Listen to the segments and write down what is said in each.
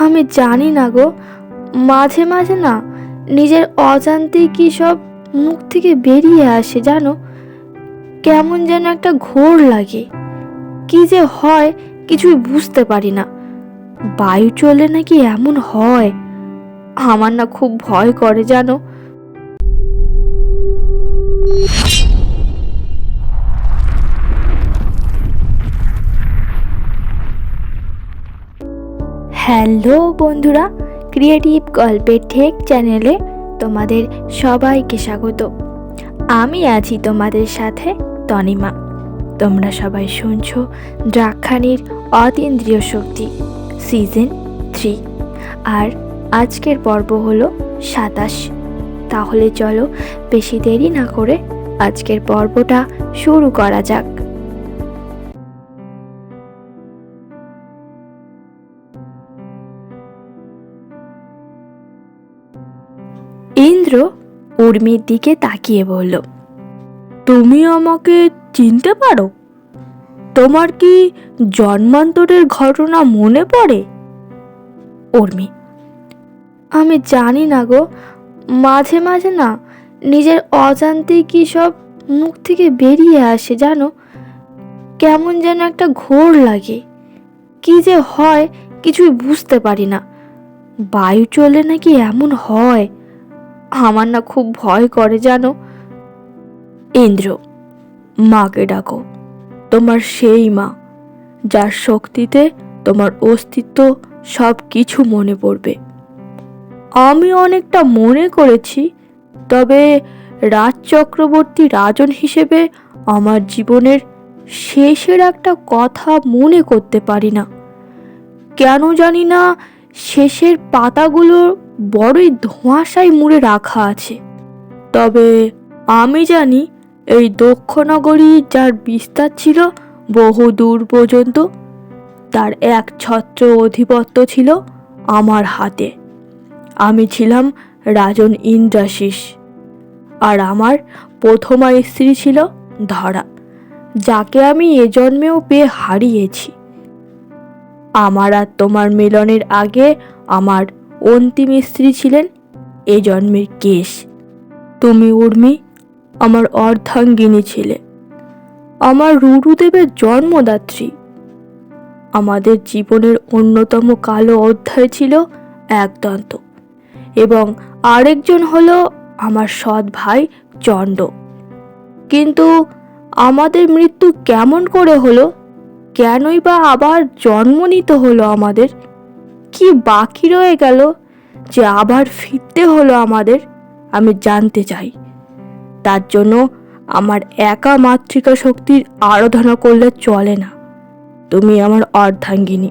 আমি জানি না গো। মাঝে মাঝে না নিজের অজান্তেই কি সব মুখ থেকে বেরিয়ে আসে জানো? কেমন যেন একটা ঘোর লাগে। কি যে হয় কিছুই বুঝতে পারি না। বায়ু চলে নাকি এমন হয়? আমার না খুব ভয় করে জানো। হ্যালো বন্ধুরা ক্রিয়েটিভ গল্পের ঠেক চ্যানেলে তোমাদের সবাইকে স্বাগত। আমি আছি তোমাদের সাথে তনিমা। তোমরা সবাই শুনছো দ্রাক্ষানির অতীন্দ্রিয় শক্তি সিজন থ্রি আর আজকের পর্ব হলো সাতাশ। তাহলে চলো বেশি দেরি না করে আজকের পর্বটা শুরু করা যাক। ইন্দ্র উর্মির দিকে তাকিয়ে বলল, তুমি আমাকে চিনতে পারো? তোমার কি জন্মান্তরের ঘটনা মনে পড়ে? উর্মি, আমি জানি না গো। মাঝে মাঝে না নিজের অজান্তে কি সব মুখ থেকে বেরিয়ে আসে জানো? কেমন যেন একটা ঘোর লাগে। কি যে হয় কিছুই বুঝতে পারি না। বায়ু চলে নাকি এমন হয়? আমার না খুব ভয় করে, জানো? ইন্দ্র, মাকে ডাকো। তোমার সেই মা, যার শক্তিতে তোমার অস্তিত্ব সব কিছু মনে পড়বে। আমি অনেকটা মনে করেছি, তবে রাজ চক্রবর্তী রাজন হিসেবে আমার জীবনের শেষের একটা কথা মনে করতে পারি না। কেন জানি না, শেষের পাতাগুলো বড়ই ধোঁয়াশায় মুড়ে রাখা আছে। তবে আমি জানি এই দক্ষনগরী যার বিস্তার ছিল বহু দূর পর্যন্ত, তার এক ছত্র অধিপত্য ছিল আমার হাতে। আমি ছিলাম রাজন ইন্দ্রাশিস, আর আমার প্রথমা স্ত্রী ছিল ধরা, যাকে আমি এ জন্মেও পেয়ে হারিয়েছি। আমার আর তোমার মিলনের আগে আমার অন্তিম স্ত্রী ছিলেন এ জন্মের কেশ। তুমি উর্মি, আমার অর্ধাঙ্গিনী ছিলে। আমার রুরুদেবের জন্মদাত্রী। আমাদের জীবনের অন্যতম কালো অধ্যায় ছিল একদন্ত এবং আরেকজন হলো আমার সৎ ভাই চণ্ড। কিন্তু আমাদের মৃত্যু কেমন করে হলো? কেনই বা আবার জন্ম নিতে হলো আমাদের? কি বাকি রয়ে গেল যে আবার ফিরতে হলো আমাদের, আমি জানতে চাই। তার জন্য আমার একা মাতৃকা শক্তির আরাধনা করলে চলে না। তুমি আমার অর্ধাঙ্গিনী।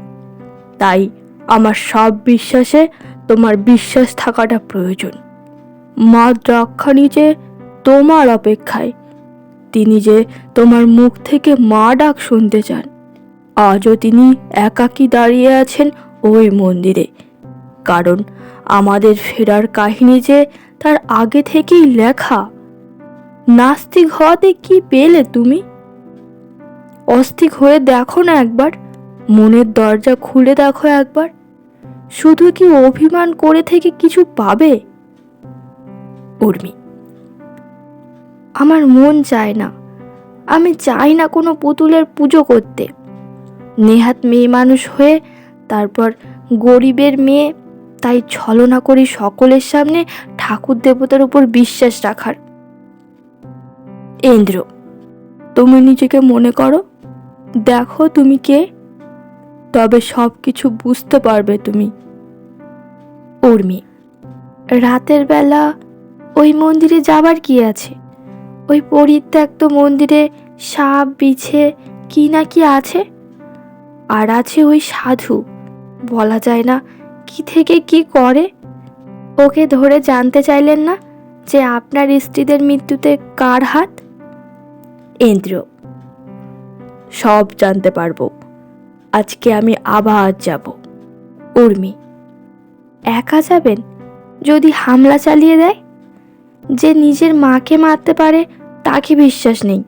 তাই আমার সব বিশ্বাসে তোমার বিশ্বাস থাকাটা প্রয়োজন। মা দ্রাক্ষাণী যে তোমার অপেক্ষায়। তিনি যে তোমার মুখ থেকে মা ডাক শুনতে চান, আজও তিনি একাকী দাঁড়িয়ে আছেন ওই মন্দিরে। কারণ আমাদের ফেরার কাহিনী যে তার আগে থেকেই লেখা। নাস্তিক হওয়াতে কি পেলে তুমি? অস্থিক হয়ে দেখো না একবার। মনের দরজা খুলে দেখো একবার। শুধু কি অভিমান করে থেকে কিছু পাবে? উর্মি, আমার মন চায় না। আমি চাই না কোনো পুতুলের পুজো করতে। নেহাত মেয়ে মানুষ হয়ে তারপর গরিবের মেয়ে, তাই ছলনা করি সকলের সামনে ঠাকুর দেবতার উপর বিশ্বাস রাখার। ইন্দ্র, তুমি নিজেকে মনে করো? দেখো তুমি কে? তবে সব কিছু বুঝতে পারবে তুমি। উর্মি, রাতের বেলা ওই মন্দিরে যাবার কি আছে? ওই পরিত্যক্ত মন্দিরে সাপ, বিছে কি না কি আছে? আর আছে ওই সাধু। বলা যায় না কি থেকে কি করে। ওকে ধরে জানতে চাইলেন না যে আপনার স্ত্রীদের মৃত্যুতে কার হাত? ইন্দ্র সব জানতে পারব। আজকে আমি আবার যাব। উর্মি একা যাবেন? যদি হামলা চালিয়ে দেয়? যে নিজের মাকে মারতে পারে তাকে বিশ্বাস নেই।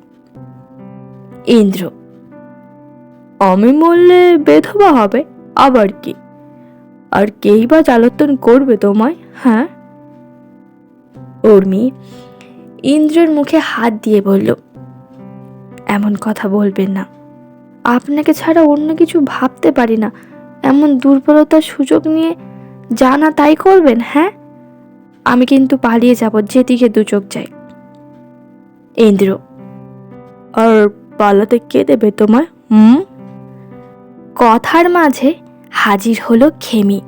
ইন্দ্র আমি মরলে বেধবা হবে? আবার কি? আর কেই বা জ্বালাতন করবে তোমায় হ্যাঁ? উর্মি ইন্দ্রের মুখে হাত দিয়ে বলল, এমন কথা বলবেন না। আপনাকে ছাড়া অন্য কিছু ভাবতে পারি না। এমন দুর্বলতার সুযোগ নিয়ে জানা তাই করবেন হ্যাঁ? আমি কিন্তু পালিয়ে যাব যেদিকে দু চোখ যাই ইন্দ্র, আর পালাতে কে দেবে তোমায়, হুম? কথার মাঝে হাজির হলো খেমি।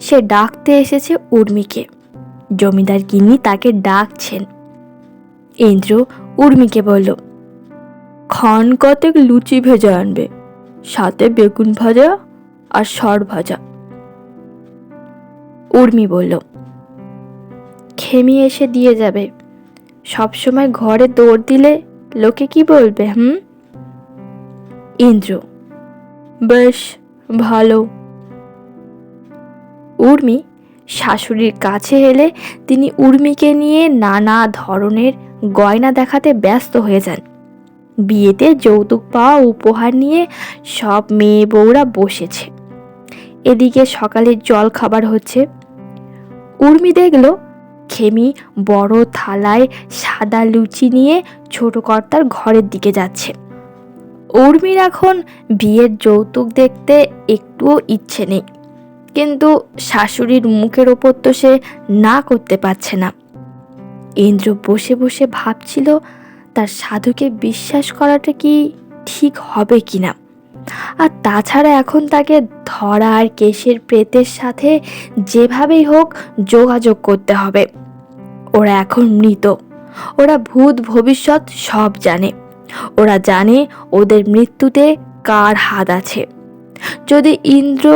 সে ডাকতে এসেছে উর্মিকে। জমিদার গিন্নি তাকে ডাকছেন। ইন্দ্র উর্মিকে বলল খান কতেক লুচি ভেজে আনবে, সাথে বেগুন ভাজা আর সর ভাজা। উর্মি বলল, খেমি এসে দিয়ে যাবে। সবসময় ঘরে দৌড় দিলে লোকে কি বলবে, হুম? ইন্দ্র, বেশ ভালো। উর্মি শাশুড়ির কাছে এলে তিনি উর্মিকে নিয়ে নানা ধরনের গয়না দেখাতে ব্যস্ত হয়ে যান। বিয়েতে যৌতুক পাওয়া উপহার নিয়ে সব মেয়ে বউরা বসেছে। এদিকে সকালে জল খাবার হচ্ছে। উর্মি দেখল খেমি বড় থালায় সাদা লুচি নিয়ে ছোট কর্তার ঘরের দিকে যাচ্ছে। উর্মির এখন বিয়ের যৌতুক দেখতে একটুও ইচ্ছে নেই। কিন্তু শাশুড়ির মুখের ওপর তো সে না করতে পারছে না। ইন্দ্র বসে বসে ভাবছিল, তার সাধুকে বিশ্বাস করাটা কি ঠিক হবে কি না আর তাছাড়া এখন তাকে ধরার কেশের প্রেতের সাথে যেভাবেই হোক যোগাযোগ করতে হবে। ওরা এখন মৃত। ওরা ভূত ভবিষ্যৎ সব জানে। ওরা জানে ওদের মৃত্যুতে কার হাত আছে। যদি ইন্দ্র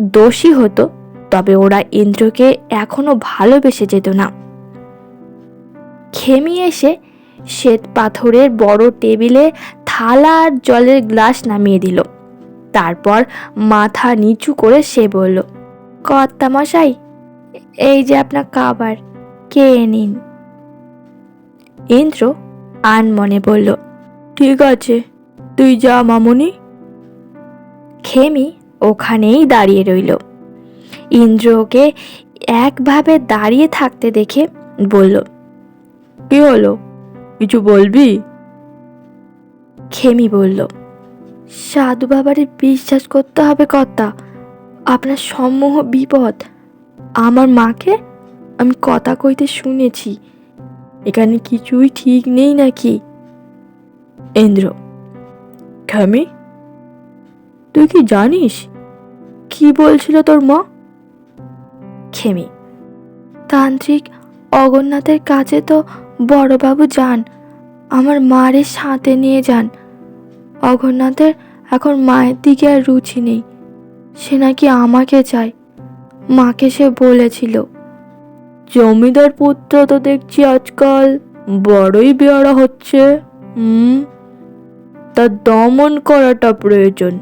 দোষী হতো, তবে ওরা ইন্দ্রকে এখনও ভালোবেসে যেত না। খেমি এসে শ্বেত পাথরের বড় টেবিলে থালা আর জলের গ্লাস নামিয়ে দিল। তারপর মাথা নিচু করে সে বলল কর্তা মশাই এই যে আপনার খাবার কে নিন। ইন্দ্র আন মনে বলল ঠিক আছে তুই যা মামনি। খেমি ওখানেই দাঁড়িয়ে রইল। ইন্দ্র ওকে একভাবে দাঁড়িয়ে থাকতে দেখে বলল কি হলো? কিছু বলবি? খেমি বলল সাধু বাবারে বিশ্বাস করতে হবে কর্তা আপনার সম্মোহ বিপদ। আমার মাকে আমি কথা কইতে শুনেছি এখানে কিছুই ঠিক নেই নাকি? ইন্দ্র খামি তুই কি জানিস? কি বলছিল তোর মা? খেমি তান্ত্রিক অগরনাথের কাছে তো বড়বাবু যান আমার মারে সাথে নিয়ে যান। অগরনাথের এখন মায়ের দিকে আর রুচি নেই সে নাকি আমাকে চায় মাকে সে বলেছিল। জমিদার পুত্র তো দেখছি আজকাল বড়ই বেয়ারা হচ্ছে হুম তা দমন করাটা প্রয়োজন।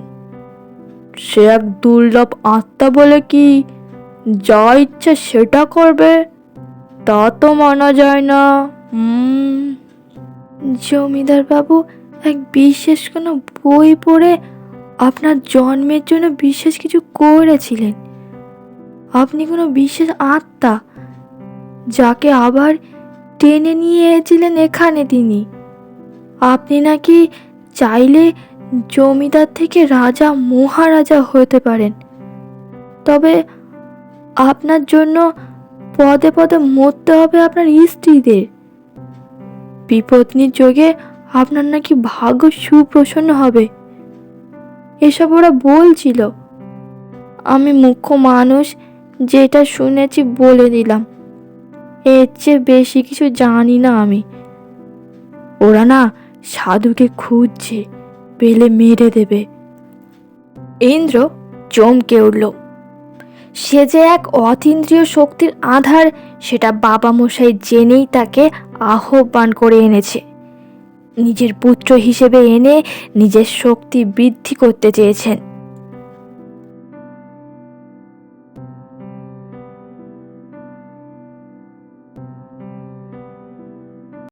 সে এক দুর্লভ আত্মা বলে কি, যা ইচ্ছা সেটা করবে, তা তো মানা যায় না। জমিদার বাবু, এক বিশেষ কোনো বই পড়ে আপনার জন্মের জন্য বিশেষ কিছু করেছিলেন। আপনি কোনো বিশেষ আত্মা যাকে আবার টেনে নিয়ে এসেছিলেন এখানে তিনি। আপনি নাকি চাইলে জমিদার থেকে রাজা, মহারাজা হতে পারেন। তবে আপনার জন্য পদে পদে মরতে হবে আপনার স্ত্রীদের। বিপত্নির যোগে আপনার নাকি ভাগ্য সুপ্রসন্ন হবে। এসব ওরা বলছিল। আমি মুখ্য মানুষ, যেটা শুনেছি বলে দিলাম। এর চেয়ে বেশি কিছু জানি না আমি। ওরা না সাধুকে খুঁজছে, পেলে মেরে দেবে। ইন্দ্র চমকে উঠল। সে যে এক অতীন্দ্রিয় শক্তির আধার, সেটা বাবা মশাই জেনেই তাকে আহ্বান করে এনেছে। নিজের পুত্র হিসেবে এনে নিজের শক্তি বৃদ্ধি করতে চেয়েছেন।